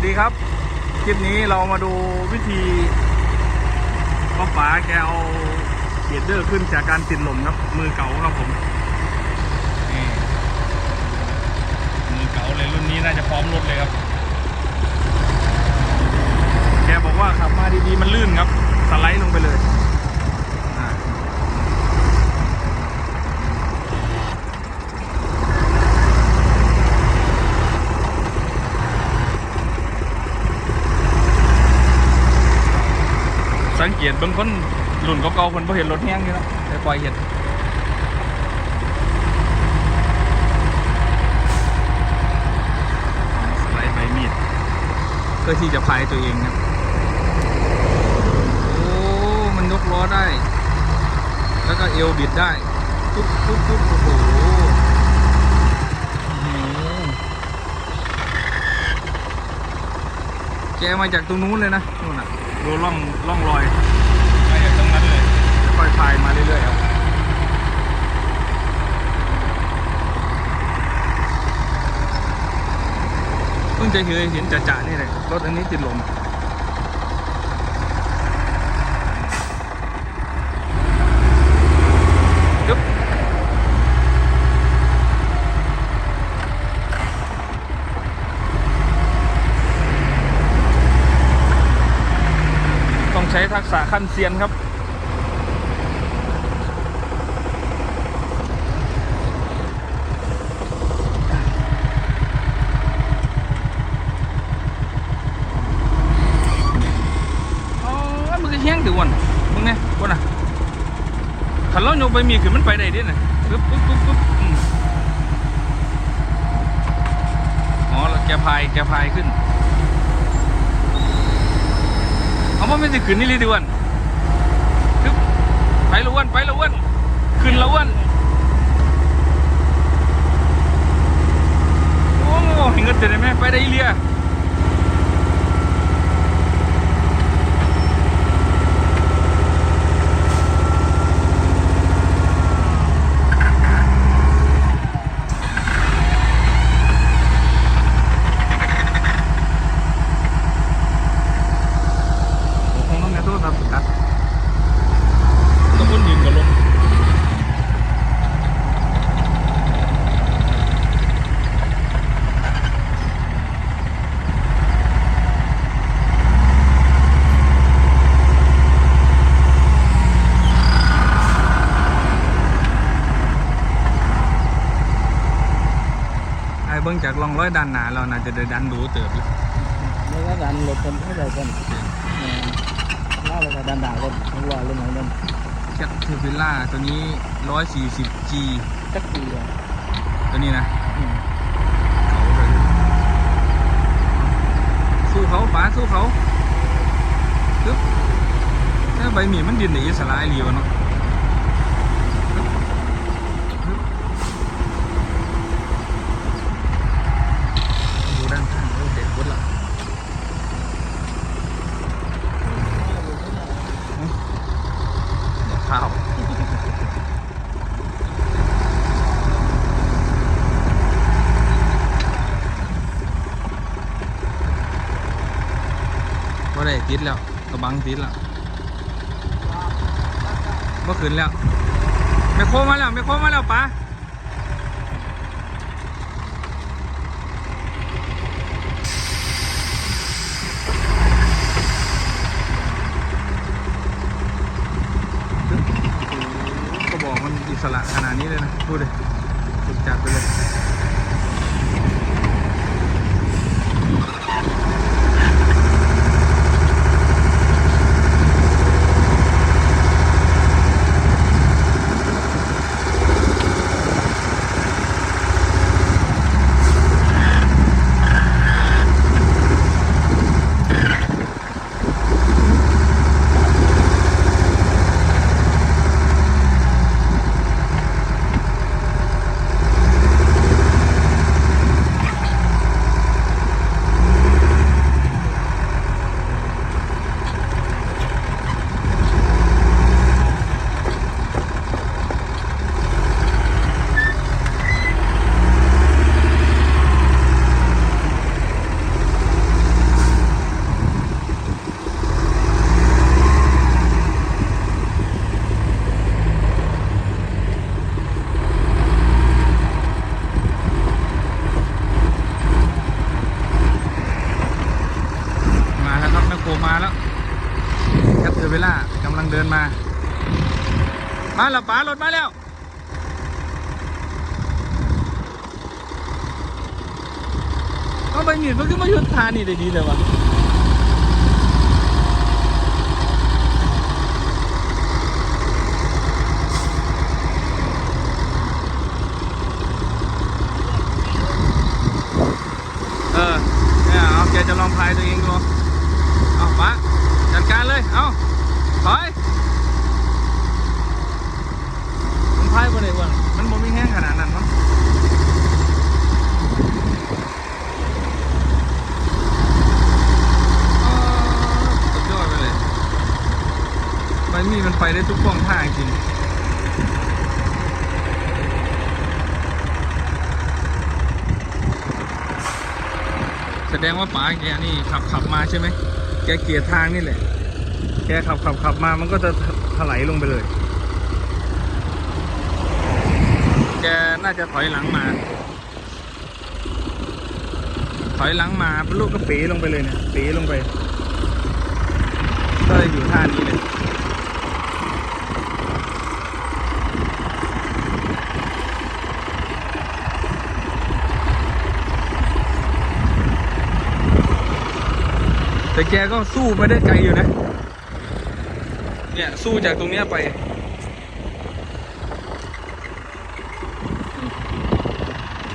สดีครับ คลิปนี้เรามาดูวิธีป้าป๋าแกเอาเกียร์เดอร์ขึ้นจากการติดลมครับ มือเก่าครับผมนี่มือเก่าเลยรุ่นนี้น่าจะพร้อมรถเลยครับ แกบอกว่าขับมาดีๆมันลื่นครับ สไลด์ลงไปเลย สังเกตเบางคนรุ่นเก่าๆคนพอเห็นรถแห้งอยู่แล้วแต่ปล่อยเห็นสไลด์ใบมีดเพื่อที่จะพายตัวเองครับโอ้ มันยกล้อได้ แล้วก็เอวบิดได้ ปุ๊บปุ๊บปุ๊บโอ้โหอื้อหือ แกมาจากตรงนู้นเลยนะนู่นน่ะดูร่องร่องรอยมาจากตรงนั้นเลยค่อยๆพายมาเรื่อยๆครับเพิ่งจะเคยเห็นจ่าๆนี่เลยรถอันนี้ติดลม ยึบต้องใช้ ทักษะขั้นเซียนครับอ๋อมันก็แห้งถือวันมึงเนี่ยวันน่ะขันเราโยกไปมีคือมันไปได้ดิน่ะปึ๊บปึ๊บปึ๊บปึ๊บอ๋อแล้วแกพายแกพายขึ้น เอาว่าไม่ได้ขึ้นนี่เลยดิวันปึ๊บไปละวันไปละวันขึ้นละวันโอ้โหเห็นกันเต็มไหมไปได้เรียคงต้องแง่ตัวแบบกัดต้องคนยืนกับลมไอ้เบิ้งจากลองร้อยดันหนาเราน่าจะได้ดันดูเติบอยู่แล้วก็ดันรถคนให้ใจคนล่าเลยก็ดันด่าคนทั้งรอเลยเหมือนกันแคทเทอร์พิล่าตัวนี้ 140G จักปีอะตัวนี้นะอืมเขาเลยสู้เขาป๋าสู้เขาปึ๊บถ้าใบหมี่มันดินในอิสระไอรีวะเนาะปึ๊บปึ๊บดูด้านข้างเออเด็กพุดละเดี๋ยว ข้าวก็ได้ติดแล้วกระบังติดแล้วเมื่อคืนแล้วไม่โค้งมาแล้วไม่โค้งมาแล้วปะก็บอกมันอิสระขนาด นี้ มาแล้วป๋ารถมาแล้วก็ไปหนีมันก็มาหยุดทานี่ได้ดีเลยวะเออเนี่ยเอาแกจะลองพายตัวเองดูเอาปะจัดการเลย เอาถอยมันพายไปเลยวันมันบ่มีแห้งขนาดนั้นมั้งอ๋อดยอดไปเลยใบมีมันไปได้ทุกช่วงทางจริงแสดงว่าป๋าแกนี่ขับขับมาใช่ไหม แกเกียดทางนี่แหละ แกขับขับขับมา มันก็จะถลายลงไปเลย แก น่าจะถอยหลังมา ถอยหลังมาลูกก็ปีลงไปเลยเนี่ยปีลงไป ก็อยู่ท่านี้เลยแต่แกก็สู้ไปได้ไกลอยู่นะ เนี่ยสู้จากตรงเนี้ยไป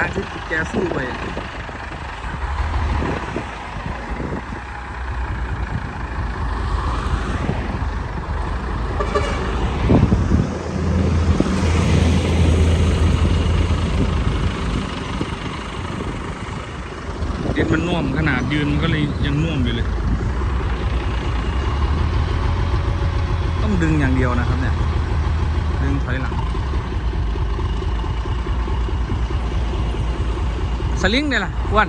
ทางที่แกสู้ไปเด็ดมันน่วมขนาดยืนมันก็เลยยังน่วมอยู่เลย ต้องดึงอย่างเดียวนะครับเนี่ย ดึงถอยหลัง สลิงเนี่ยล่ะอ้วัน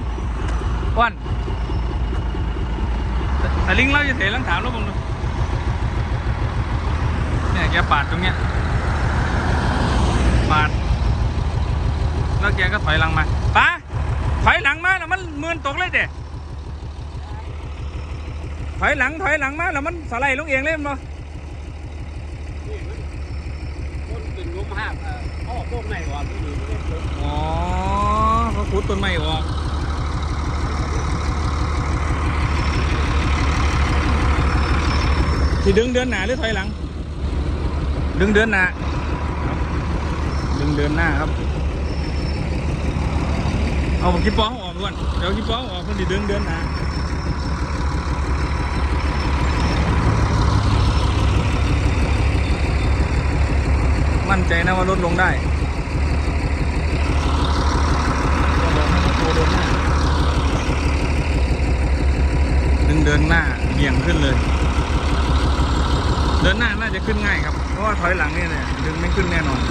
อ้วันสสลิงเราจะเถลังถามแล้วบังดูเนี่ยแกปาดตรงเนี้ยปาดแล้วแกก็ถอยหลังมาป้าถอยหลังมาแล้วมันมือนตกเลยเด็ถอยหลังถอยหลังมาแล้วมันสไลด์ลงเองเลยมั้งคนเป็นงมห้ามเขาออกพวกไหนวะพี่ดูอ๋อ เขาขุดต้นไม้ออกที่ดึงเดินหน้าหรือถอยหลัง ดึงเดินหน้าครับดึงเดินหน้าครับเอากิ๊บป้องออกก่อนเดี๋ยวกิ๊บป้องออกคนที่ดึงเดินหน้ามั่นใจนะว่ารถลงได้ ดึงเดินหน้าเบี่ยงขึ้นเลย เดินหน้าน่าจะขึ้นง่ายครับ เพราะว่าถอยหลังนี่เนี่ยดึงไม่ขึ้นแน่นอน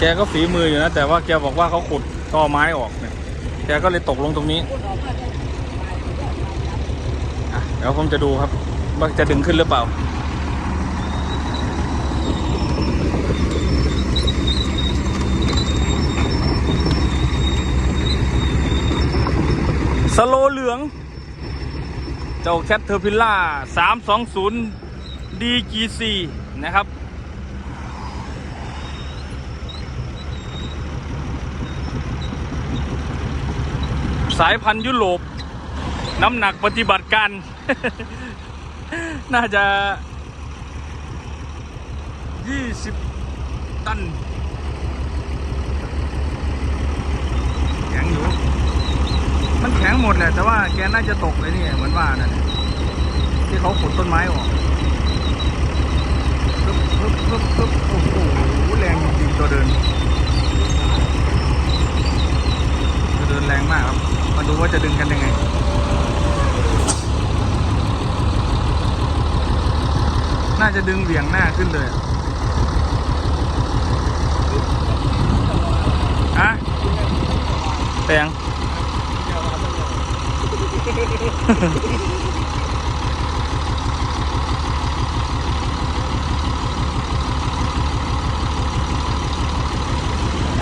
แกก็ฝีมืออยู่นะ แต่ว่าแกบอกว่าเขาขุดตอไม้ออกเนี่ย แกก็เลยตกลงตรงนี้เดี๋ยวผมจะดูครับ ว่าจะดึงขึ้นหรือเปล่า สโลเหลือง เจ้าแคทเทอร์พิลล่า320 DGC นะครับ สายพันธุ์ยุโรป น้ำหนักปฏิบัติการ น่าจะ 20 ตันแข็งอยู่ มันแข็งหมดแหละ แต่ว่าแกน่าจะตกเลยนี่เหมือนว่านั่นน่ะที่เขาขุดต้นไม้ออกปึ๊บปึ๊บปึ๊บปึ๊บโอ้โหแรงจริงตัวเดินินแรงมากครับ มาดูว่าจะดึงกันยังไงน่าจะดึงเหวี่ยงหน้าขึ้นเลยอะแปลง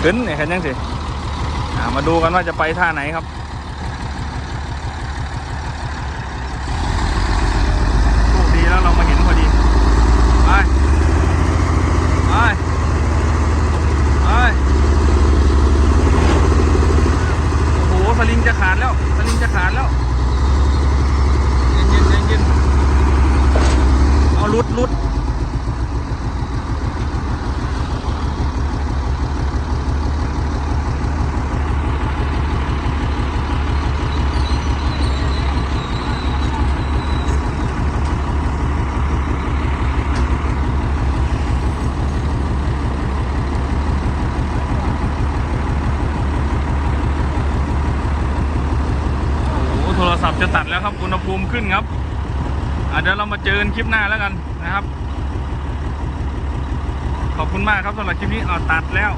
ขึ้นไอ้คันยังสิ มาดูกันว่าจะไปท่าไหนครับ โชคดีแล้วเรามาเห็นพอดี ไป ไป ไป โอ้โห สลิงจะขาดแล้ว สลิงจะขาดแล้วเย็นเย็นเย็นเย็นเอาลุดลุดโอ้โห โทรศัพท์จะ ตัดแล้วครับอุณหภูมิขึ้นครับเดี๋ยวเรามาเจอกันคลิปหน้าแล้วกันนะครับ ขอบคุณมากครับสำหรับคลิปนี้เอาตัดแล้ว